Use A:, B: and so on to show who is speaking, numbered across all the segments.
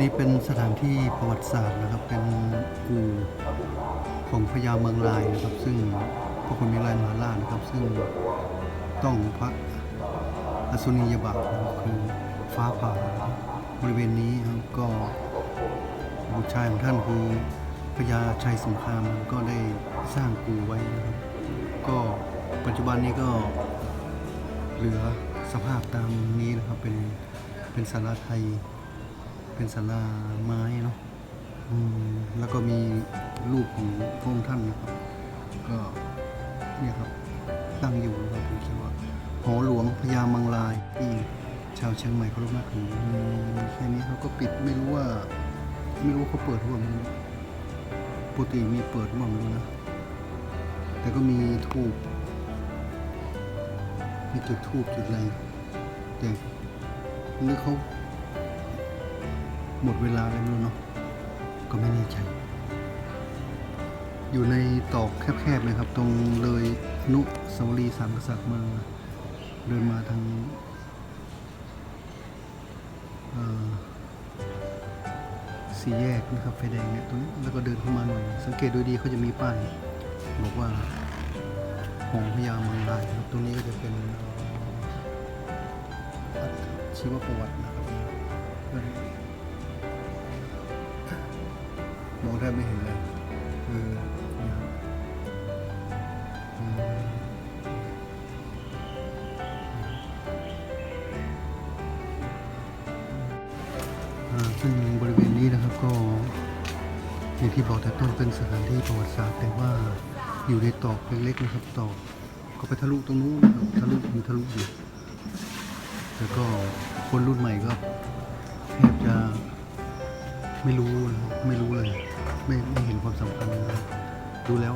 A: นี่เป็นสถานที่ประวัติศาสตร์นะครับ เป็นอู่ของพญาเมืองลายนะครับ ซึ่งพระคุณมีลายมหาราชนะครับ ซึ่งต้องพระอสุนียบาทนะค,คือฟ้าผ่าบริเวณนี้ครับก็บุตรชายของท่านคือพญาชัยสงครามก็ได้สร้างกูไว้นะครับ ก็ปัจจุบันนี้ก็เหลือสภาพตามนี้นะครับเป็นเป็นศาลาไทย เป็นศาลาไม้เนาะแล้วก็มีรูปของพระองค์ท่านนะครับ ก็เนี่ยครับตั้งอยู่นะครับผมคิดว่าหอหลวงพญามังลายที่ชาวเชียงใหม่เขารพนับถือมีแค่นี้เขาก็ปิดไม่รู้ว่า ไม่รู้ว่าเขาเปิดหรือเปล่าปกติมีเปิดหรือเปล่าไม่รู้นะ แต่ก็มีทูบมีจุดทูบจุดอะไรแต่หรือเขา หมดเวลาแล้วเนาะก็ไม่แน่ใจ อยู่ในตอกแคบๆเลยครับ ตรงเลยนุสาวรีสามกษัตริย์มาเดินมาทางสี่แยกนะครับไฟแดงเนี่ยตรงนี้แล้วก็เดินเข้ามาหน่อย สังเกตดูดีเขาจะมีป้ายบอกว่าหอพญามังลายครับตรงนี้ก็จะเป็นชีวประวัตินะครับ แทบไม่เห็นเลยคือเนี่ยครับซึ่งบริเวณนี้นะครับก็อย่างที่บอกแต่ต้นเป็นสถานที่ประวัติศาสตร์แต่ว่าอยู่ในตอกเล็กๆนะครับตอกก็ไปทะลุตรงนู้นนะครับทะลุมีทะลุอยู่แล้วก็คนรุ่นใหม่ก็แทบจะไม่รู้ ไม่ไม่เห็นความสำคัญนะครับดูแล้ว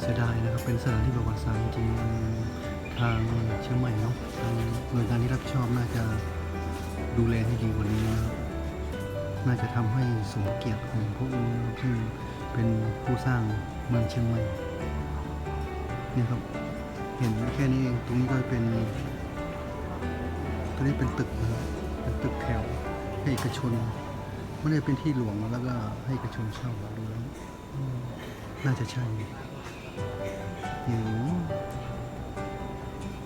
A: เสียดายนะครับ เป็นสถานที่ประวัติศาสตร์จริงทางเชียงใหม่เนาะทางหน่วยงานที่รับผิดชอบน่าจะดูแลให้ดีกว่านี้นะครับน่าจะทำให้สมเกียรติของพวกที่เป็นผู้สร้างเมืองเชียงใหม่เนี่ยครับ เห็นแค่นี้เองตรงนี้ก็เป็นตรงนี้เป็นตึกนะครับเป็นตึกแถวให้เอกชน ไม่ได้เป็นที่หลวงแล้วก็ให้เอกชนเช่าดูแล้วอืมน่าจะใช่อืม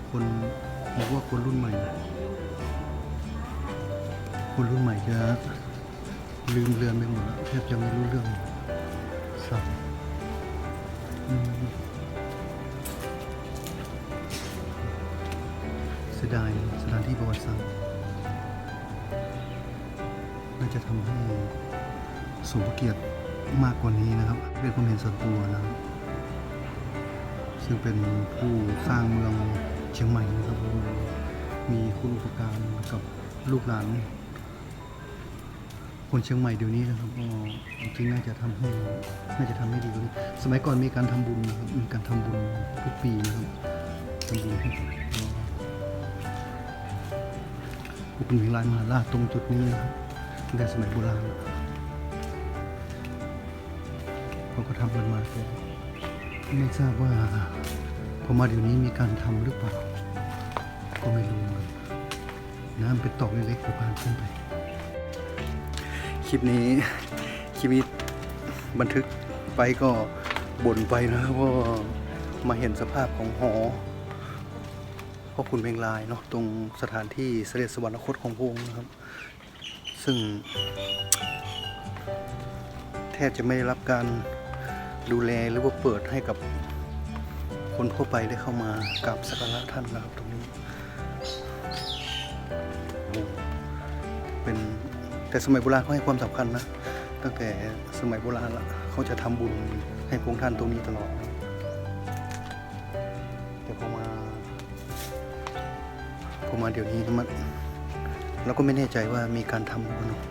A: คนบอกว่าคนรุ่นใหม่ คนรุ่นใหม่จะลืมเลือนไปหมดแล้วแทบจะไม่รู้เรื่องสับอืมเสียดายสถานที่ประวัติศาสตร์ น่าจะทำให้สมเกียรติมากกว่านี้นะครับ เป็นความเห็นส่วนตัวนะครับซึ่งเป็นผู้สร้างเมืองเชียงใหม่นะครับมีคุณอุปการกับลูกหลานคนเชียงใหม่เดี๋ยวนี้นะครับก็จริงน่าจะทำให้น่าจะทำให้ดีกว่านี้สมัยก่อนมีการทำบุญนะครับมีการทำบุญทุกปีนะครับทำบุญให้กับเอ่อผู้เป็นวิลายมหาราชตรงจุดนี้นะครับ ตั้งแต่สมัยโบราณเขาก็ทำกันมาแต่ไม่ทราบว่าพอมาเดี๋ยวนี้มีการทำหรือเปล่า ก็ไม่รู้นะน้ำเป็นตอกเล็กๆสะพานขึ้นไป คลิปนี้คลิปนี้บันทึกไปก็บ่นไปนะว่ามาเห็นสภาพของหอพ่อคุณเมงลายเนาะตรงสถานที่เสด็จสวรรคตของพระองค์นะครับ ซึ่ง แทบจะไม่ได้รับการดูแลหรือว่าเปิดให้กับคนทั่วไปได้เข้ามากราบสักการะท่านนะครับตรงนี้ เป็นแต่สมัยโบราณเขาให้ความสำคัญนะ ตั้งแต่สมัยโบราณละเขาจะทำบุญให้พระองท่านตรงนี้ตลอด แต่พอมาพอมาเดี๋ยวนี้มัน เราก็ไม่แน่ใจว่ามีการทำหรือเปล่าเนอะ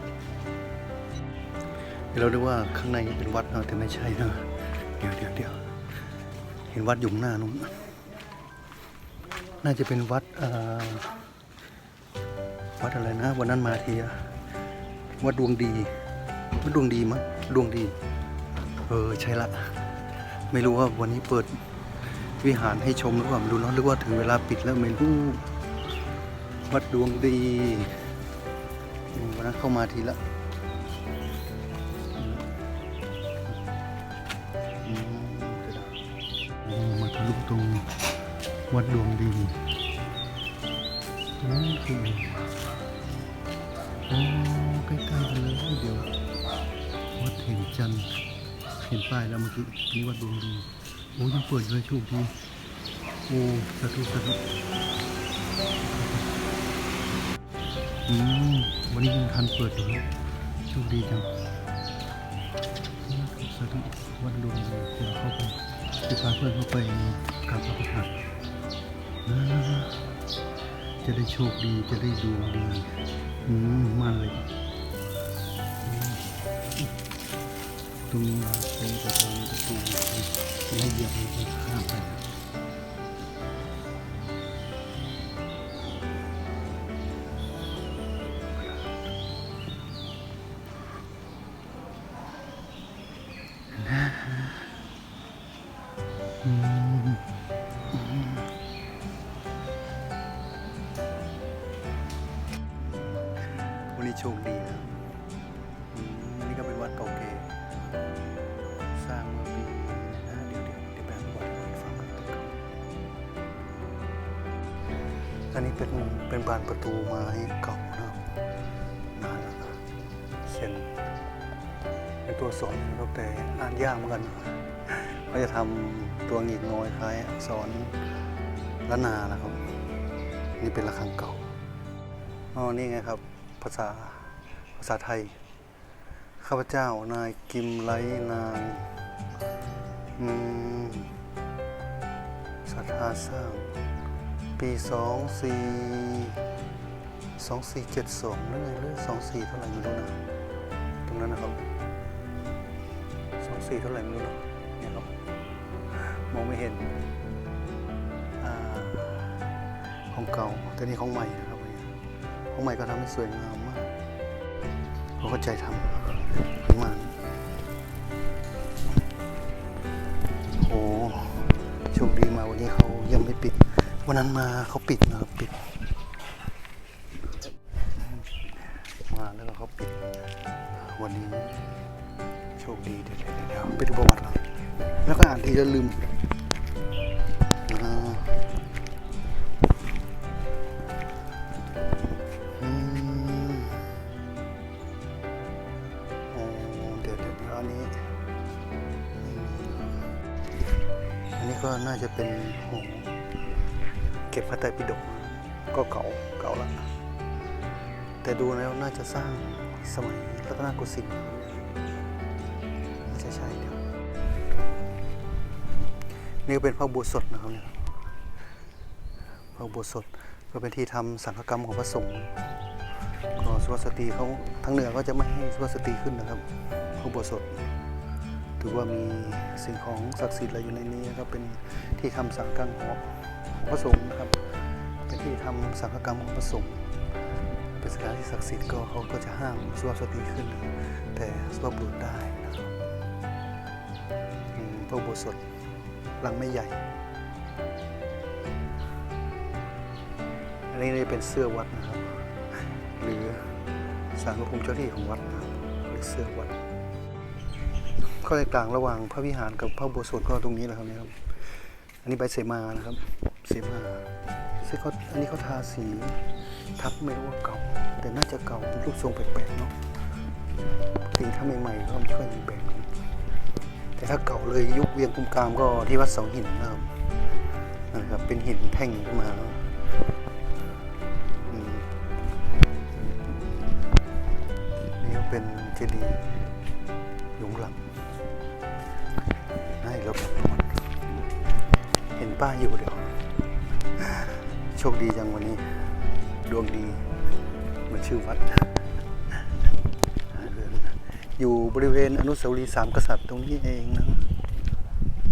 A: เดี๋ยว่าข้างในเป็นวัดเนะแต่ไม่ใช่นะเดี๋ยวเดี๋ยวเดี๋ยวเห็นวัดอยู่งหน้านู้นน่าจะเป็นวัดวัดอะไรนะ วันนั้นมาทีวัดดวงดีวัดดวงดีมั้งดวงดี เออใช่ละ ไม่รู้ว่าวันนี้เปิดวิหารให้ชมหรือเปล่าไม่รู้เนาะหรือว่าถึงเวลาปิดแล้วไม่รู้วัดดวงดี วันนั้นเข้ามาทีละมาทะลุตรงวัดดวงดีนั่นคือโอ้ใกล้ๆกันเลยเดี๋ยววัดเห็นจันทร์เห็นป้ายแล้วเมื่อกี้นี่วัดดวงดีโอ้ยังเปิดอยู่เลยโชคดีโอ้สาธุสาธุ อืมวันนี้ยังทันเปิดอยู่ครับโชคดีจังสาธุวัดดวงดีเดี๋ยวเข้าไปจะพาเพื่อนเข้าไปกราบพระพุทธจะได้โชคดีจะได้ดวงดี อืมมาเลย ตรงนี้เป็นประตูประตูแล้วเหยียบไมันจะข้ามไป วันนี้โชคดีนะอันนี้ก็เป็นวัดเก่าแก่สร้างเมื่อปีนะเดี๋ยวเดี๋ยวเดี๋ยวแปลประวัติให้ฟังกันก่อนอันนี้เป็นเป็นบานประตูไม้เก่านะนานแล้วนะเขียนในตัวสอนนะครับแต่อ่านยากเหมือนกันาจะทำตัวหงิกน้อยคล้ายอักษรละนานะครับ นี่เป็นระฆังเก่าอ๋อนี่ไงครับ ภาษาภาษาไทย ข้าพเจ้านายกิมไลนางอืมศรัทธาสร้าง ปีสองสี่สองสี่เจ็ดสองหรือไงหรือสองสี่เท่าไหร่ไม่รู้นะ ตรงนั้นนะครับสองสี่เท่าไหร่ไม่รู้นะเนี่ยครับ มองไม่เห็นอของเก่าแต่นี่ของใหม่นะครับของใหม่ก็ทำให้สวยงามมากเขาเข้าใจทำมากโอ้โชคดีมาวันนี้เขายังไม่ปิด วันนั้นมาเขาปิดนะครับปิดมาแล้วก็เขาปิดวันนี้โชคดีเดี๋ยวเดี๋ยวเดี๋ยวไปดูประวัติก่อนแล้วก็อ่านทีจะลืม เป็นโหเก็บพระไตรปิฎกก็เก่าเก่าละแต่ดูแล้วน่าจะสร้างสมัยรัตนโกสินทร์น่าจะใช่เดี๋ยวนี่ก็เป็นพระอุโบสถนะครับเนี่ยพระอุโบสถก็เป็นที่ทำสังฆกรรมของพระสงฆ์ก็สุวัสตรีเขาทางเหนือก็จะไม่ให้สุวัสตรีขึ้นนะครับพระอุโบสถ ถือว่ามีสิ่งของศักดิ์สิทธิ์อะไรอยู่ในนี้นะครับเป็นที่ทำสังฆกรรมของพระสงฆ์นะครับ เป็นที่ทำสังฆกรรมของพระสงฆ์เป็นสถานที่ศักดิ์สิทธิ์ก็เขาก็จะห้ามสุวัสตรีขึ้น แต่สุภาพบุรุษได้นะครับพระโบสถหลังไม่ใหญ่ อันนี้เป็นเสื้อวัดนะครับ หรือสารพระภูมิเจ้าที่ของวัดนะครับหรือเสื้อวัด ข้อแตกต่างระหว่างพระวิหารกับพระโบสถก็ตรงนี้แหละครับนี่ครับ อันนี้ใบเสมานะครับ เสมาซึ่งเขาอันนี้เขาทาสีทับไม่รู้ว่าเก่า แต่น่าจะเก่ารูปทรงแปลกๆเนาะปกติถ้าใหม่ๆก็ไม่ค่อยมีแบบนี้แต่ถ้าเก่าเลยยุคเวียงกุมกามก็ที่วัดเสาหินนะครับนะครับเป็นหินแท่งขึ้นมาเนาะอืมนี่ก็เป็นเจดีย์หยุงหลัง ป้าอยู่เดี๋ยว โชคดีจังวันนี้ ดวงดีเหมันชื่อวัด อยู่บริเวณอนุสาวรีย์สามกษัตริย์ตรงนี้เองนะ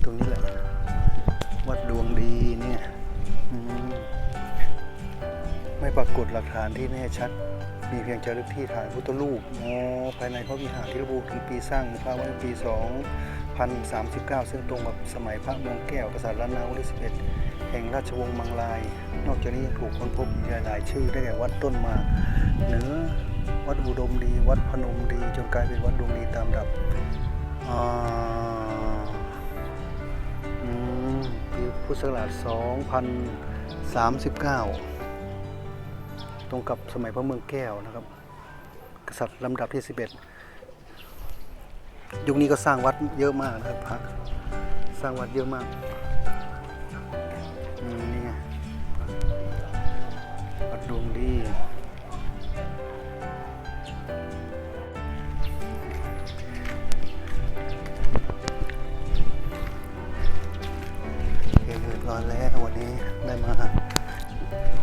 A: ตรงนี้แหละ วัดดวงดีเนี่ยมไม่ปรากฏหลักฐานที่แน่ชัด มีเพียงจารึกที่ฐานพุทธรูปอ๋อภายในพระวิหารที่ระบุถึงปีสร้างพระไว้ปีสอง 2039 ซึ่งตรงกับสมัยพระเมืองแก้วกษัตริย์ล้านนาวันที่11 แห่งราชวงศ์มังลาย นอกจากนี้ยังถูกค้นพบอีกหลายๆชื่อได้แก่วัดต้นมากเหนือวัดอุดมดี วัดพนมดี จนกลายเป็นวัดดวงดีตามดับอ่าอืมปีพุทธศักราช2039 ตรงกับสมัยพระเมืองแก้วนะครับ กษัตริย์ลำดับที่ 11 ยุคนี้ก็สร้างวัดเยอะมากนะครับพระสร้างวัดเยอะมากนี่ไงวัดดวงดีเคเรียบร้อยแล้ววันนี้ได้มา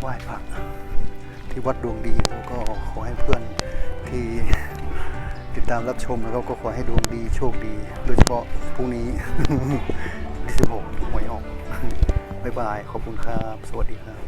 A: ไหว้พระที่วัดดวงดีแล้วก็ขอให้เพื่อนที่ ติดตามรับชมแล้วก็ขอให้ดวงดีโชคดี โดยเฉพาะพรุ่งนี้ที่16หวยออก บ๊ายบาย ขอบคุณครับ สวัสดีครับ